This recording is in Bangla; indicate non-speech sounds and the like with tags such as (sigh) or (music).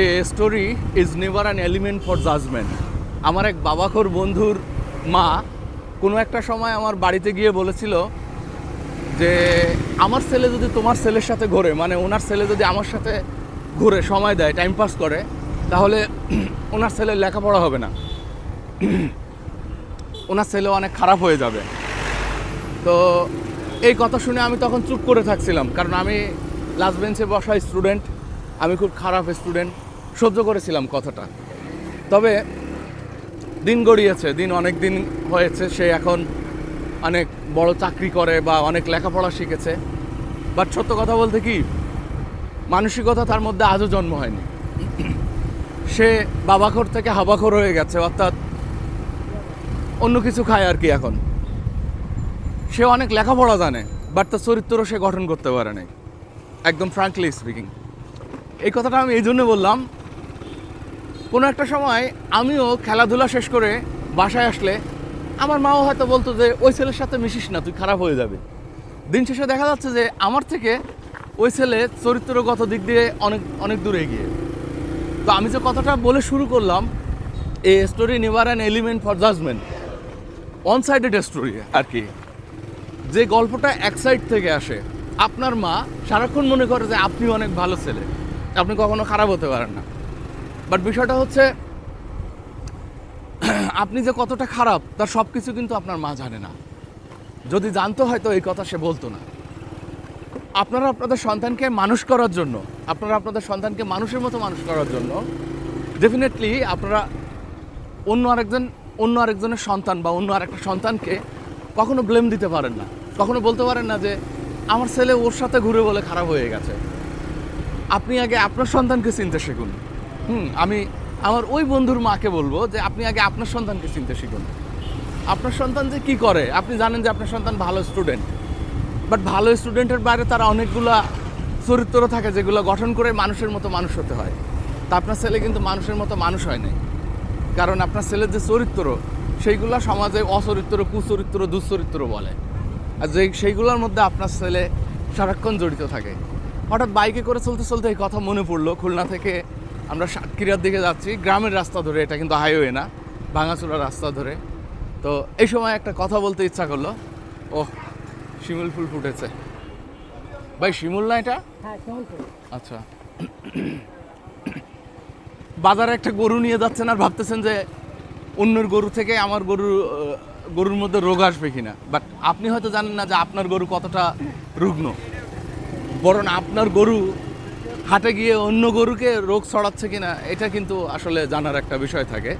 A story is never an element for judgement আমার এক বাবাখোর বন্ধুর মা কোনো একটা সময় আমার বাড়িতে গিয়ে বলেছিল যে, আমার ছেলে যদি তোমার ছেলের সাথে ঘোরে মানে ওনার ছেলে যদি আমার সাথে ঘুরে, সময় দেয় টাইম পাস করে, তাহলে (clears throat) ওনার ছেলের লেখাপড়া হবে না। (clears throat) ওনার ছেলে অনেক খারাপ হয়ে যাবে। তো এই কথা শুনে আমি তখন চুপ করে থাকছিলাম, কারণ আমি লাস্ট বেঞ্চে বসা স্টুডেন্ট আমি খুব খারাপ স্টুডেন্ট সহ্য করেছিলাম কথাটা। তবে দিন গড়িয়েছে, দিন অনেক দিন হয়েছে, সে এখন অনেক বড় চাকরি করে বা অনেক লেখাপড়া শিখেছে। বাট সত্য কথা বলতে কি, মানসিকতা তার মধ্যে আজও জন্ম হয়নি। সে বাবাখোর থেকে হাবাখোর হয়ে গেছে, অর্থাৎ অন্য কিছু খায় আর কি এখন। সে অনেক লেখাপড়া জানে, বাট তার চরিত্র সে গঠন করতে পারে নাই। একদম ফ্রাঙ্কলি স্পিকিং এই কথাটা আমি এই জন্য বললাম কোনো একটা সময় আমিও খেলাধুলা শেষ করে বাসায় আসলে আমার মাও হয়তো বলতো যে, ওই ছেলের সাথে মিশিস না, তুই খারাপ হয়ে যাবে। দিন শেষে দেখা যাচ্ছে যে, আমার থেকে ওই ছেলে চরিত্রগত দিক দিয়ে অনেক অনেক দূরে এগিয়ে। তো আমি যে কথাটা বলে শুরু করলাম, a story never an element for judgement one sided story আর কি। যে গল্পটা এক সাইড থেকে আসে, আপনার মা সারাক্ষণ মনে করে যে, আপনি অনেক ভালো ছেলে। আপনি কখনো খারাপ হতে পারেন না। বাট বিষয়টা হচ্ছে, আপনি যে কতটা খারাপ, তার সব কিছু কিন্তু আপনার মা জানে না। যদি জানতো হয়তো এই কথা সে বলতো না। আপনারা আপনাদের সন্তানকে মানুষ করার জন্য, আপনারা আপনাদের সন্তানকে মানুষের মতো মানুষ করার জন্য ডেফিনেটলি আপনারা অন্য আরেকজন, অন্য আরেকজনের সন্তান বা অন্য আরেকটা সন্তানকে কখনো ব্লেম দিতে পারেন না। কখনো বলতে পারেন না যে, আমার ছেলে ওর সাথে ঘুরে বলে খারাপ হয়ে গেছে। আপনি আগে আপনার সন্তানকে চিনতে শিখুন। হুম, আমি আমার ওই বন্ধুর মাকে বলব যে আপনি আগে আপনার সন্তানকে চিনতে শিখুন। আপনার সন্তান যে কি করে? আপনি জানেন যে আপনার সন্তান ভালো স্টুডেন্ট বাট ভালো স্টুডেন্টের বাইরে তারা অনেকগুলা চরিত্র থাকে যেগুলো গঠন করে মানুষের মতো মানুষ হতে হয়। তা আপনার ছেলে কিন্তু মানুষের মতো মানুষ হয় নাই। কারণ আপনার ছেলের যে চরিত্র, সেইগুলো সমাজে অচরিত্র, কুচরিত্র, দুশ্চরিত্র বলে। আর যে, সেইগুলোর মধ্যে আপনার ছেলে সারাক্ষণ জড়িত থাকে। হঠাৎ বাইকে করে চলতে চলতে এই কথা মনে পড়ল, খুলনা থেকে আমরা সাতক্ষীরার দিকে যাচ্ছি গ্রামের রাস্তা ধরে এটা কিন্তু হাইওয়ে না ভাঙাচোরা রাস্তা ধরে। তো এই সময় একটা কথা বলতে ইচ্ছা করল ও শিমুল ফুল ফুটেছে। ভাই শিমুল না এটা? হ্যাঁ আচ্ছা। বাজারে একটা গরু নিয়ে যাচ্ছেন আর ভাবতেছেন যে অন্যের গরু থেকে আমার গরু গরুর মধ্যে রোগ আসবে কিনা। বাট আপনি হয়তো জানেন না যে আপনার গরু কতটা রুগ্ন। বরং আপনার গরু হাটে গিয়ে অন্য গরুকে রোগ ছড়াচ্ছে কিনা এটা কিন্তু আসলে জানার একটা বিষয় থাকে।